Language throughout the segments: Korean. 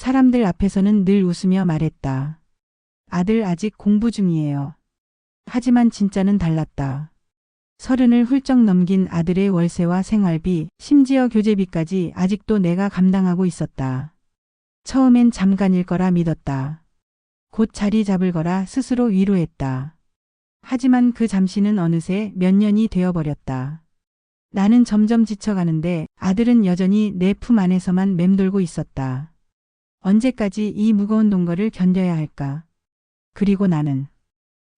사람들 앞에서는 늘 웃으며 말했다. 아들 아직 공부 중이에요. 하지만 진짜는 달랐다. 서른을 훌쩍 넘긴 아들의 월세와 생활비, 심지어 교재비까지 아직도 내가 감당하고 있었다. 처음엔 잠깐일 거라 믿었다. 곧 자리 잡을 거라 스스로 위로했다. 하지만 그 잠시는 어느새 몇 년이 되어버렸다. 나는 점점 지쳐가는데 아들은 여전히 내 품 안에서만 맴돌고 있었다. 언제까지 이 무거운 동거를 견뎌야 할까? 그리고 나는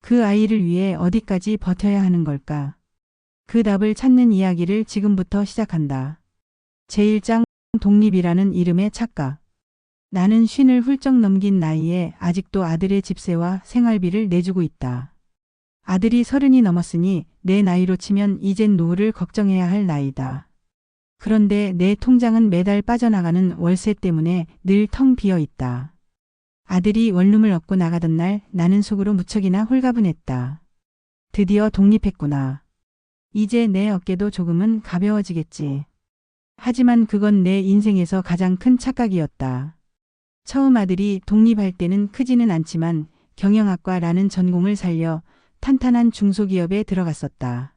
그 아이를 위해 어디까지 버텨야 하는 걸까? 그 답을 찾는 이야기를 지금부터 시작한다. 제1장 독립이라는 이름의 착각. 나는 쉰을 훌쩍 넘긴 나이에 아직도 아들의 집세와 생활비를 내주고 있다. 아들이 서른이 넘었으니 내 나이로 치면 이젠 노후를 걱정해야 할 나이다. 그런데 내 통장은 매달 빠져나가는 월세 때문에 늘 텅 비어 있다. 아들이 원룸을 얻고 나가던 날 나는 속으로 무척이나 홀가분했다. 드디어 독립했구나. 이제 내 어깨도 조금은 가벼워지겠지. 하지만 그건 내 인생에서 가장 큰 착각이었다. 처음 아들이 독립할 때는 크지는 않지만 경영학과라는 전공을 살려 탄탄한 중소기업에 들어갔었다.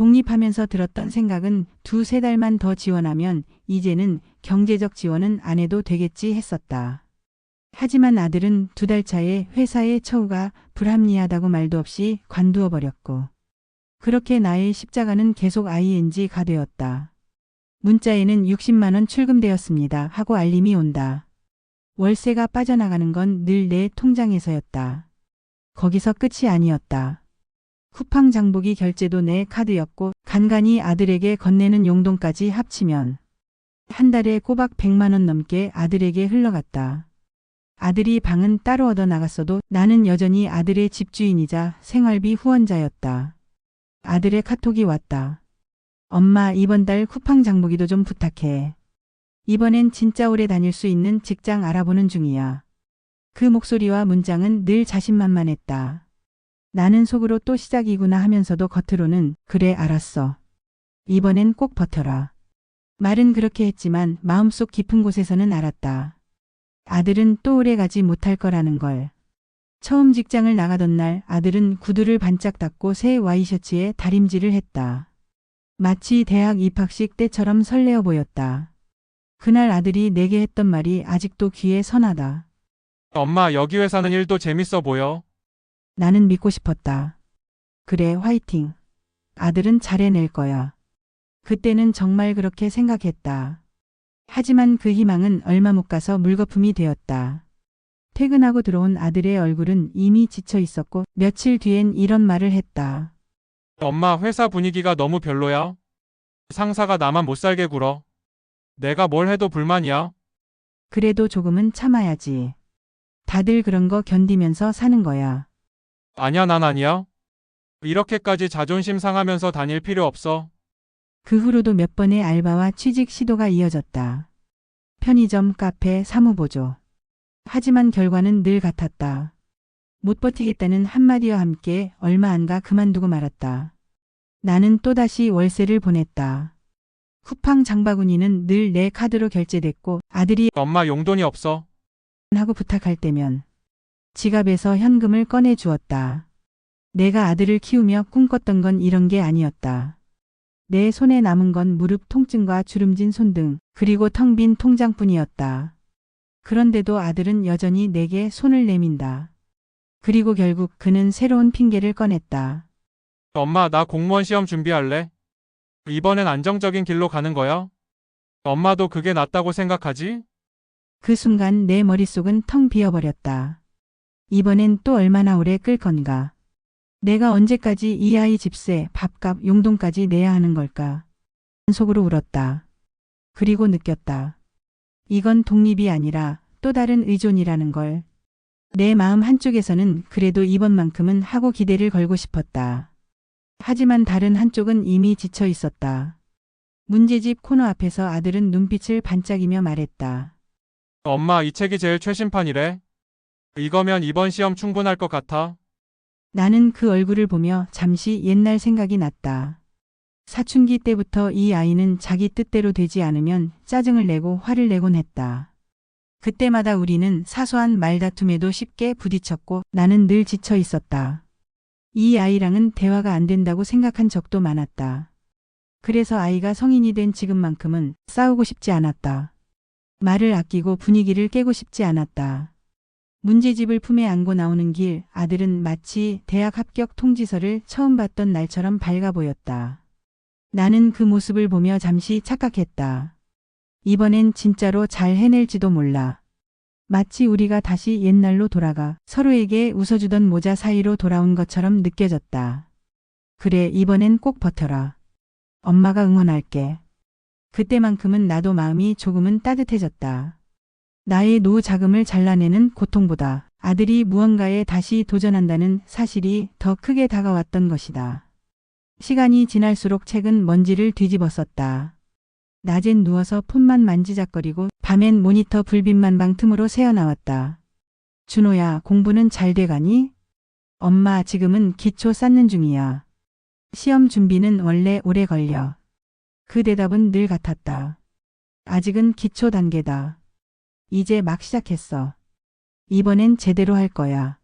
독립하면서 들었던 생각은 두세 달만 더 지원하면 이제는 경제적 지원은 안 해도 되겠지 했었다. 하지만 아들은 두 달 차에 회사의 처우가 불합리하다고 말도 없이 관두어 버렸고 그렇게 나의 십자가는 계속 ING가 되었다. 문자에는 60만 원 출금되었습니다 하고 알림이 온다. 월세가 빠져나가는 건 늘 내 통장에서였다. 거기서 끝이 아니었다. 쿠팡 장보기 결제도 내 카드였고 간간히 아들에게 건네는 용돈까지 합치면 한 달에 꼬박 100만 원 넘게 아들에게 흘러갔다. 아들이 방은 따로 얻어 나갔어도 나는 여전히 아들의 집주인이자 생활비 후원자였다. 아들의 카톡이 왔다. 엄마 이번 달 쿠팡 장보기도 좀 부탁해. 이번엔 진짜 오래 다닐 수 있는 직장 알아보는 중이야. 그 목소리와 문장은 늘 자신만만했다. 나는 속으로 또 시작이구나 하면서도 겉으로는 그래 알았어. 이번엔 꼭 버텨라. 말은 그렇게 했지만 마음속 깊은 곳에서는 알았다. 아들은 또 오래 가지 못할 거라는 걸. 처음 직장을 나가던 날 아들은 구두를 반짝 닫고 새 와이셔츠에 다림질을 했다. 마치 대학 입학식 때처럼 설레어 보였다. 그날 아들이 내게 했던 말이 아직도 귀에 선하다. 엄마, 여기 회사는 일도 재밌어 보여. 나는 믿고 싶었다. 그래, 화이팅. 아들은 잘해낼 거야. 그때는 정말 그렇게 생각했다. 하지만 그 희망은 얼마 못 가서 물거품이 되었다. 퇴근하고 들어온 아들의 얼굴은 이미 지쳐 있었고 며칠 뒤엔 이런 말을 했다. 엄마, 회사 분위기가 너무 별로야. 상사가 나만 못 살게 굴어. 내가 뭘 해도 불만이야. 그래도 조금은 참아야지. 다들 그런 거 견디면서 사는 거야. 아니야, 난 아니야. 이렇게까지 자존심 상하면서 다닐 필요 없어. 그 후로도 몇 번의 알바와 취직 시도가 이어졌다. 편의점, 카페, 사무보조. 하지만 결과는 늘 같았다. 못 버티겠다는 한마디와 함께 얼마 안 가 그만두고 말았다. 나는 또다시 월세를 보냈다. 쿠팡 장바구니는 늘 내 카드로 결제됐고 아들이 엄마 용돈이 없어. 하고 부탁할 때면 지갑에서 현금을 꺼내 주었다. 내가 아들을 키우며 꿈꿨던 건 이런 게 아니었다. 내 손에 남은 건 무릎 통증과 주름진 손등, 그리고 텅 빈 통장뿐이었다. 그런데도 아들은 여전히 내게 손을 내민다. 그리고 결국 그는 새로운 핑계를 꺼냈다. 엄마, 나 공무원 시험 준비할래. 이번엔 안정적인 길로 가는 거야. 엄마도 그게 낫다고 생각하지? 그 순간 내 머릿속은 텅 비어버렸다. 이번엔 또 얼마나 오래 끌 건가? 내가 언제까지 이 아이 집세, 밥값, 용돈까지 내야 하는 걸까? 속으로 울었다. 그리고 느꼈다. 이건 독립이 아니라 또 다른 의존이라는 걸. 내 마음 한쪽에서는 그래도 이번만큼은 하고 기대를 걸고 싶었다. 하지만 다른 한쪽은 이미 지쳐 있었다. 문제집 코너 앞에서 아들은 눈빛을 반짝이며 말했다. 엄마, 이 책이 제일 최신판이래. 이거면 이번 시험 충분할 것 같아. 나는 그 얼굴을 보며 잠시 옛날 생각이 났다. 사춘기 때부터 이 아이는 자기 뜻대로 되지 않으면 짜증을 내고 화를 내곤 했다. 그때마다 우리는 사소한 말다툼에도 쉽게 부딪혔고 나는 늘 지쳐 있었다. 이 아이랑은 대화가 안 된다고 생각한 적도 많았다. 그래서 아이가 성인이 된 지금만큼은 싸우고 싶지 않았다. 말을 아끼고 분위기를 깨고 싶지 않았다. 문제집을 품에 안고 나오는 길 아들은 마치 대학 합격 통지서를 처음 봤던 날처럼 밝아 보였다. 나는 그 모습을 보며 잠시 착각했다. 이번엔 진짜로 잘 해낼지도 몰라. 마치 우리가 다시 옛날로 돌아가 서로에게 웃어주던 모자 사이로 돌아온 것처럼 느껴졌다. 그래, 이번엔 꼭 버텨라. 엄마가 응원할게. 그때만큼은 나도 마음이 조금은 따뜻해졌다. 나의 노후 자금을 잘라내는 고통보다 아들이 무언가에 다시 도전한다는 사실이 더 크게 다가왔던 것이다. 시간이 지날수록 책은 먼지를 뒤집었었다. 낮엔 누워서 폰만 만지작거리고 밤엔 모니터 불빛만 방 틈으로 새어나왔다. 준호야, 공부는 잘 돼가니? 엄마 지금은 기초 쌓는 중이야. 시험 준비는 원래 오래 걸려. 그 대답은 늘 같았다. 아직은 기초 단계다. 이제 막 시작했어. 이번엔 제대로 할 거야.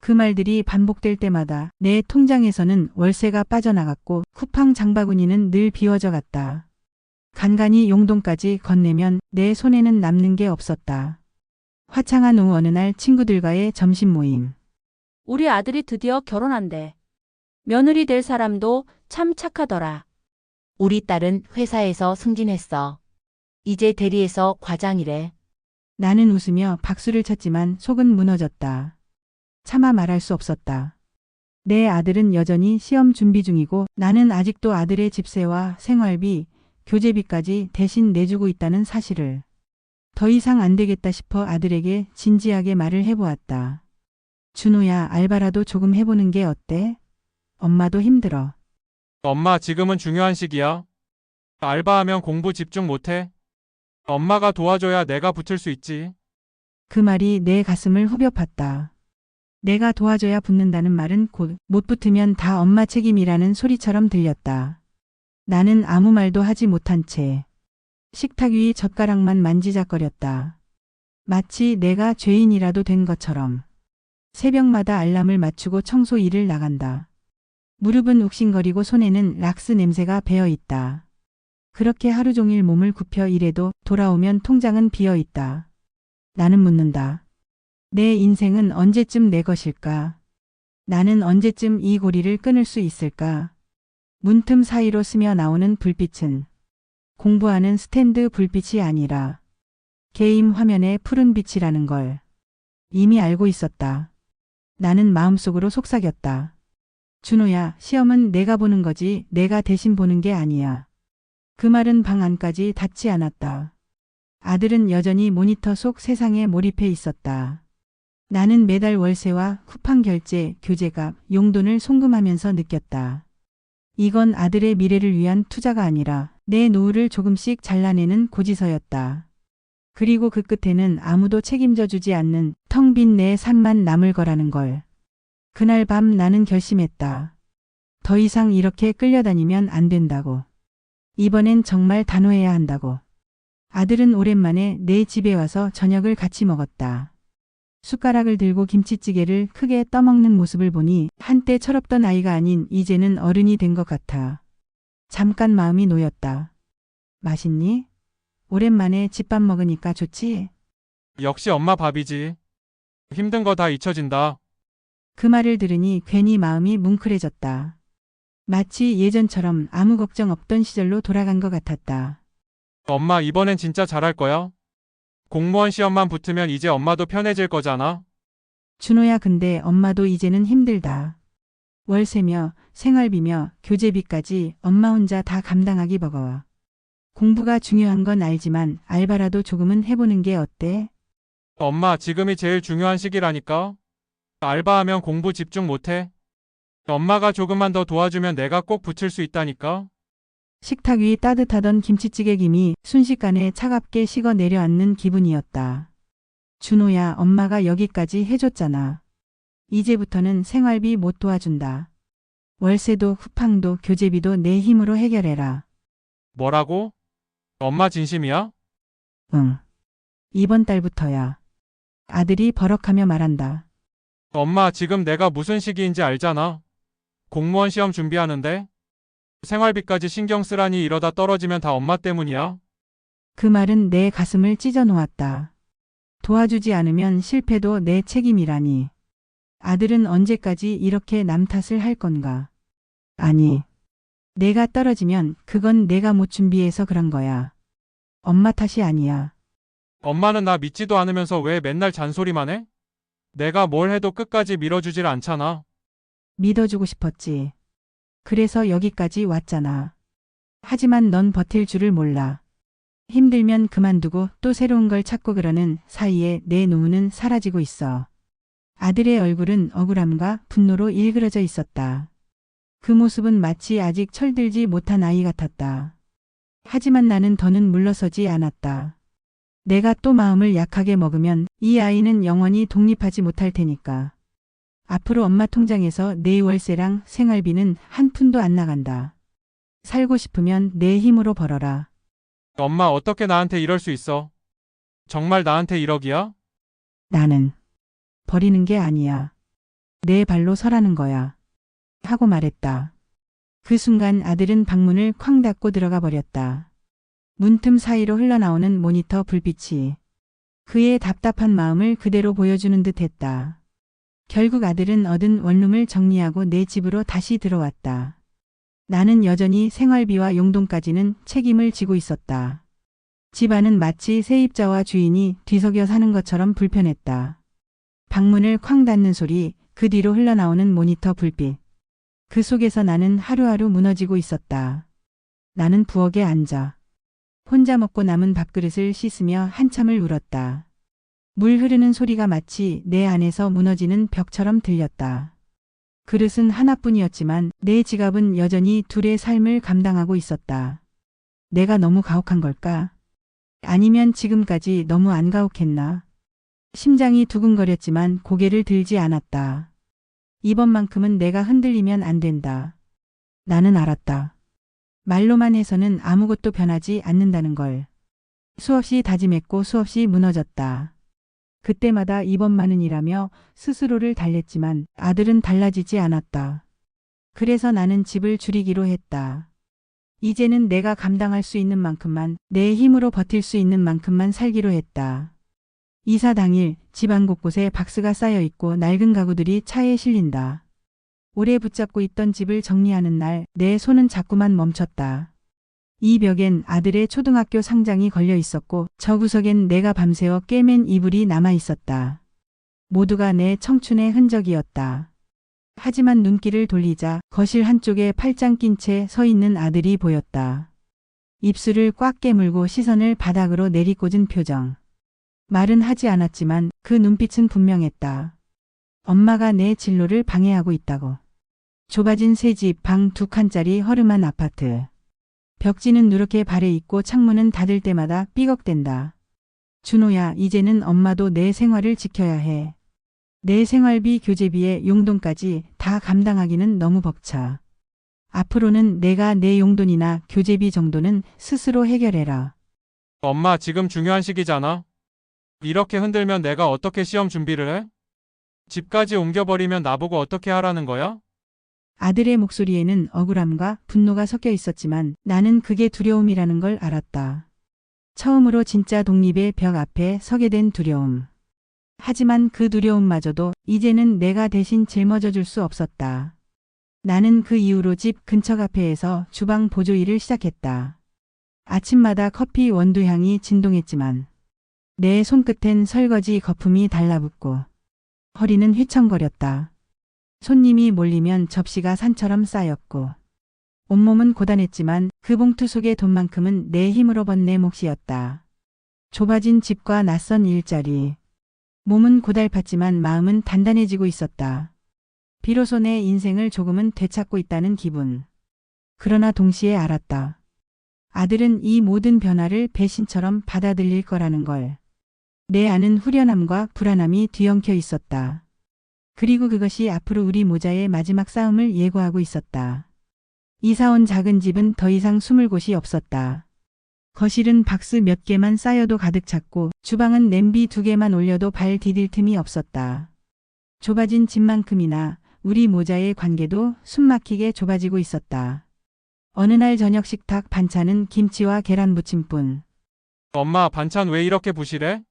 그 말들이 반복될 때마다 내 통장에서는 월세가 빠져나갔고 쿠팡 장바구니는 늘 비워져 갔다. 간간히 용돈까지 건네면 내 손에는 남는 게 없었다. 화창한 오후 어느 날 친구들과의 점심 모임. 우리 아들이 드디어 결혼한대. 며느리 될 사람도 참 착하더라. 우리 딸은 회사에서 승진했어. 이제 대리에서 과장이래. 나는 웃으며 박수를 쳤지만 속은 무너졌다. 차마 말할 수 없었다. 내 아들은 여전히 시험 준비 중이고 나는 아직도 아들의 집세와 생활비, 교재비까지 대신 내주고 있다는 사실을. 더 이상 안 되겠다 싶어 아들에게 진지하게 말을 해보았다. 준호야, 알바라도 조금 해보는 게 어때? 엄마도 힘들어. 엄마 지금은 중요한 시기야. 알바하면 공부 집중 못해. 엄마가 도와줘야 내가 붙을 수 있지. 그 말이 내 가슴을 후벼 팠다. 내가 도와줘야 붙는다는 말은 곧 못 붙으면 다 엄마 책임이라는 소리처럼 들렸다. 나는 아무 말도 하지 못한 채 식탁 위 젓가락만 만지작거렸다. 마치 내가 죄인이라도 된 것처럼 새벽마다 알람을 맞추고 청소 일을 나간다. 무릎은 욱신거리고 손에는 락스 냄새가 배어 있다. 그렇게 하루 종일 몸을 굽혀 일해도 돌아오면 통장은 비어 있다. 나는 묻는다. 내 인생은 언제쯤 내 것일까? 나는 언제쯤 이 고리를 끊을 수 있을까? 문틈 사이로 스며 나오는 불빛은 공부하는 스탠드 불빛이 아니라 게임 화면의 푸른 빛이라는 걸 이미 알고 있었다. 나는 마음속으로 속삭였다. 준호야, 시험은 내가 보는 거지 내가 대신 보는 게 아니야. 그 말은 방 안까지 닿지 않았다. 아들은 여전히 모니터 속 세상에 몰입해 있었다. 나는 매달 월세와 쿠팡 결제, 교재값, 용돈을 송금하면서 느꼈다. 이건 아들의 미래를 위한 투자가 아니라 내 노후를 조금씩 잘라내는 고지서였다. 그리고 그 끝에는 아무도 책임져 주지 않는 텅 빈 내 삶만 남을 거라는 걸. 그날 밤 나는 결심했다. 더 이상 이렇게 끌려다니면 안 된다고. 이번엔 정말 단호해야 한다고. 아들은 오랜만에 내 집에 와서 저녁을 같이 먹었다. 숟가락을 들고 김치찌개를 크게 떠먹는 모습을 보니 한때 철없던 아이가 아닌 이제는 어른이 된 것 같아. 잠깐 마음이 놓였다. 맛있니? 오랜만에 집밥 먹으니까 좋지? 역시 엄마 밥이지. 힘든 거 다 잊혀진다. 그 말을 들으니 괜히 마음이 뭉클해졌다. 마치 예전처럼 아무 걱정 없던 시절로 돌아간 것 같았다. 엄마 이번엔 진짜 잘할 거야. 공무원 시험만 붙으면 이제 엄마도 편해질 거잖아. 준호야 근데 엄마도 이제는 힘들다. 월세며 생활비며 교재비까지 엄마 혼자 다 감당하기 버거워. 공부가 중요한 건 알지만 알바라도 조금은 해보는 게 어때? 엄마 지금이 제일 중요한 시기라니까. 알바하면 공부 집중 못해. 엄마가 조금만 더 도와주면 내가 꼭 붙을 수 있다니까. 식탁 위 따뜻하던 김치찌개 김이 순식간에 차갑게 식어 내려앉는 기분이었다. 준호야, 엄마가 여기까지 해줬잖아. 이제부터는 생활비 못 도와준다. 월세도 쿠팡도 교재비도 내 힘으로 해결해라. 뭐라고? 엄마 진심이야? 응. 이번 달부터야. 아들이 버럭하며 말한다. 엄마, 지금 내가 무슨 시기인지 알잖아. 공무원 시험 준비하는데 생활비까지 신경 쓰라니 이러다 떨어지면 다 엄마 때문이야. 그 말은 내 가슴을 찢어 놓았다. 도와주지 않으면 실패도 내 책임이라니. 아들은 언제까지 이렇게 남 탓을 할 건가? 아니. 내가 떨어지면 그건 내가 못 준비해서 그런 거야. 엄마 탓이 아니야. 엄마는 나 믿지도 않으면서 왜 맨날 잔소리만 해? 내가 뭘 해도 끝까지 밀어주질 않잖아. 믿어주고 싶었지. 그래서 여기까지 왔잖아. 하지만 넌 버틸 줄을 몰라. 힘들면 그만두고 또 새로운 걸 찾고 그러는 사이에 내 노무는 사라지고 있어. 아들의 얼굴은 억울함과 분노로 일그러져 있었다. 그 모습은 마치 아직 철들지 못한 아이 같았다. 하지만 나는 더는 물러서지 않았다. 내가 또 마음을 약하게 먹으면 이 아이는 영원히 독립하지 못할 테니까. 앞으로 엄마 통장에서 내 월세랑 생활비는 한 푼도 안 나간다. 살고 싶으면 내 힘으로 벌어라. 엄마 어떻게 나한테 이럴 수 있어? 정말 나한테 1억이야? 나는 버리는 게 아니야. 내 발로 서라는 거야. 하고 말했다. 그 순간 아들은 방문을 쾅 닫고 들어가 버렸다. 문틈 사이로 흘러나오는 모니터 불빛이 그의 답답한 마음을 그대로 보여주는 듯 했다. 결국 아들은 얻은 원룸을 정리하고 내 집으로 다시 들어왔다. 나는 여전히 생활비와 용돈까지는 책임을 지고 있었다. 집안은 마치 세입자와 주인이 뒤섞여 사는 것처럼 불편했다. 방문을 쾅 닫는 소리, 그 뒤로 흘러나오는 모니터 불빛. 그 속에서 나는 하루하루 무너지고 있었다. 나는 부엌에 앉아. 혼자 먹고 남은 밥그릇을 씻으며 한참을 울었다. 물 흐르는 소리가 마치 내 안에서 무너지는 벽처럼 들렸다. 그릇은 하나뿐이었지만 내 지갑은 여전히 둘의 삶을 감당하고 있었다. 내가 너무 가혹한 걸까? 아니면 지금까지 너무 안 가혹했나? 심장이 두근거렸지만 고개를 들지 않았다. 이번만큼은 내가 흔들리면 안 된다. 나는 알았다. 말로만 해서는 아무것도 변하지 않는다는 걸. 수없이 다짐했고 수없이 무너졌다. 그때마다 이번만은이라며 스스로를 달랬지만 아들은 달라지지 않았다. 그래서 나는 집을 줄이기로 했다. 이제는 내가 감당할 수 있는 만큼만 내 힘으로 버틸 수 있는 만큼만 살기로 했다. 이사 당일 집안 곳곳에 박스가 쌓여 있고 낡은 가구들이 차에 실린다. 오래 붙잡고 있던 집을 정리하는 날 내 손은 자꾸만 멈췄다. 이 벽엔 아들의 초등학교 상장이 걸려 있었고 저 구석엔 내가 밤새워 꿰맨 이불이 남아 있었다. 모두가 내 청춘의 흔적이었다. 하지만 눈길을 돌리자 거실 한쪽에 팔짱 낀 채 서 있는 아들이 보였다. 입술을 꽉 깨물고 시선을 바닥으로 내리꽂은 표정. 말은 하지 않았지만 그 눈빛은 분명했다. 엄마가 내 진로를 방해하고 있다고. 좁아진 새 집 방 두 칸짜리 허름한 아파트. 벽지는 누렇게 발에 있고 창문은 닫을 때마다 삐걱댄다. 준호야, 이제는 엄마도 내 생활을 지켜야 해. 내 생활비, 교재비에 용돈까지 다 감당하기는 너무 벅차. 앞으로는 내가 내 용돈이나 교재비 정도는 스스로 해결해라. 엄마 지금 중요한 시기잖아. 이렇게 흔들면 내가 어떻게 시험 준비를 해? 집까지 옮겨버리면 나보고 어떻게 하라는 거야? 아들의 목소리에는 억울함과 분노가 섞여 있었지만 나는 그게 두려움이라는 걸 알았다. 처음으로 진짜 독립의 벽 앞에 서게 된 두려움. 하지만 그 두려움마저도 이제는 내가 대신 짊어져 줄 수 없었다. 나는 그 이후로 집 근처 카페에서 주방 보조 일을 시작했다. 아침마다 커피 원두향이 진동했지만 내 손끝엔 설거지 거품이 달라붙고 허리는 휘청거렸다. 손님이 몰리면 접시가 산처럼 쌓였고 온몸은 고단했지만 그 봉투 속의 돈만큼은 내 힘으로 번 내 몫이었다. 좁아진 집과 낯선 일자리. 몸은 고달팠지만 마음은 단단해지고 있었다. 비로소 내 인생을 조금은 되찾고 있다는 기분. 그러나 동시에 알았다. 아들은 이 모든 변화를 배신처럼 받아들일 거라는 걸. 내 안은 후련함과 불안함이 뒤엉켜 있었다. 그리고 그것이 앞으로 우리 모자의 마지막 싸움을 예고하고 있었다. 이사 온 작은 집은 더 이상 숨을 곳이 없었다. 거실은 박스 몇 개만 쌓여도 가득 찼고 주방은 냄비 두 개만 올려도 발 디딜 틈이 없었다. 좁아진 집만큼이나 우리 모자의 관계도 숨막히게 좁아지고 있었다. 어느 날 저녁 식탁 반찬은 김치와 계란 무침뿐. 엄마, 반찬 왜 이렇게 부실해?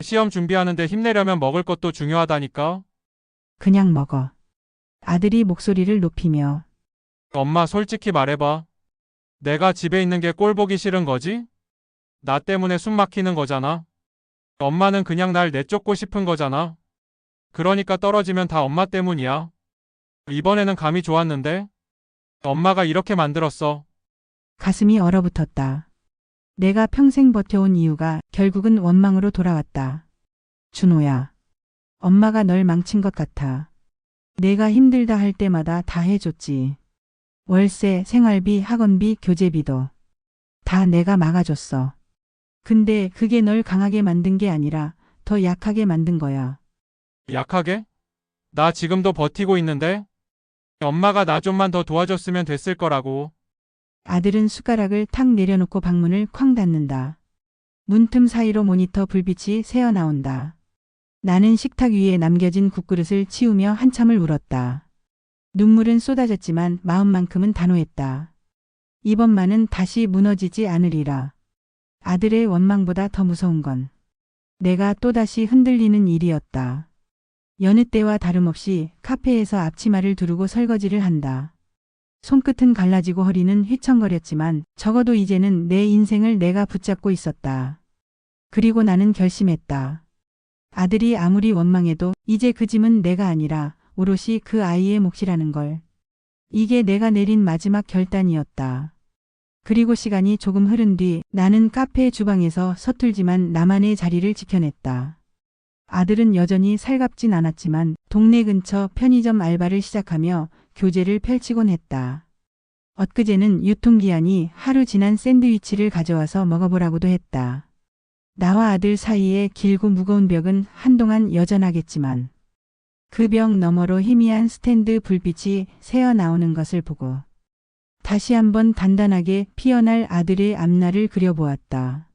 시험 준비하는데 힘내려면 먹을 것도 중요하다니까? 그냥 먹어. 아들이 목소리를 높이며 엄마, 솔직히 말해봐. 내가 집에 있는 게 꼴 보기 싫은 거지? 나 때문에 숨 막히는 거잖아. 엄마는 그냥 날 내쫓고 싶은 거잖아. 그러니까 떨어지면 다 엄마 때문이야. 이번에는 감이 좋았는데? 엄마가 이렇게 만들었어. 가슴이 얼어붙었다. 내가 평생 버텨온 이유가 결국은 원망으로 돌아왔다. 준호야. 엄마가 널 망친 것 같아. 내가 힘들다 할 때마다 다 해줬지. 월세, 생활비, 학원비, 교재비도. 다 내가 막아줬어. 근데 그게 널 강하게 만든 게 아니라 더 약하게 만든 거야. 약하게? 나 지금도 버티고 있는데? 엄마가 나 좀만 더 도와줬으면 됐을 거라고. 아들은 숟가락을 탁 내려놓고 방문을 쾅 닫는다. 문틈 사이로 모니터 불빛이 새어나온다. 나는 식탁 위에 남겨진 국그릇을 치우며 한참을 울었다. 눈물은 쏟아졌지만 마음만큼은 단호했다. 이번만은 다시 무너지지 않으리라. 아들의 원망보다 더 무서운 건 내가 또다시 흔들리는 일이었다. 여느 때와 다름없이 카페에서 앞치마를 두르고 설거지를 한다. 손끝은 갈라지고 허리는 휘청거렸지만 적어도 이제는 내 인생을 내가 붙잡고 있었다. 그리고 나는 결심했다. 아들이 아무리 원망해도 이제 그 짐은 내가 아니라 오롯이 그 아이의 몫이라는 걸. 이게 내가 내린 마지막 결단이었다. 그리고 시간이 조금 흐른 뒤 나는 카페 주방에서 서툴지만 나만의 자리를 지켜냈다. 아들은 여전히 살갑진 않았지만 동네 근처 편의점 알바를 시작하며 교재를 펼치곤 했다. 엊그제는 유통기한이 하루 지난 샌드위치를 가져와서 먹어보라고도 했다. 나와 아들 사이의 길고 무거운 벽은 한동안 여전하겠지만 그 벽 너머로 희미한 스탠드 불빛이 새어 나오는 것을 보고 다시 한번 단단하게 피어날 아들의 앞날을 그려보았다.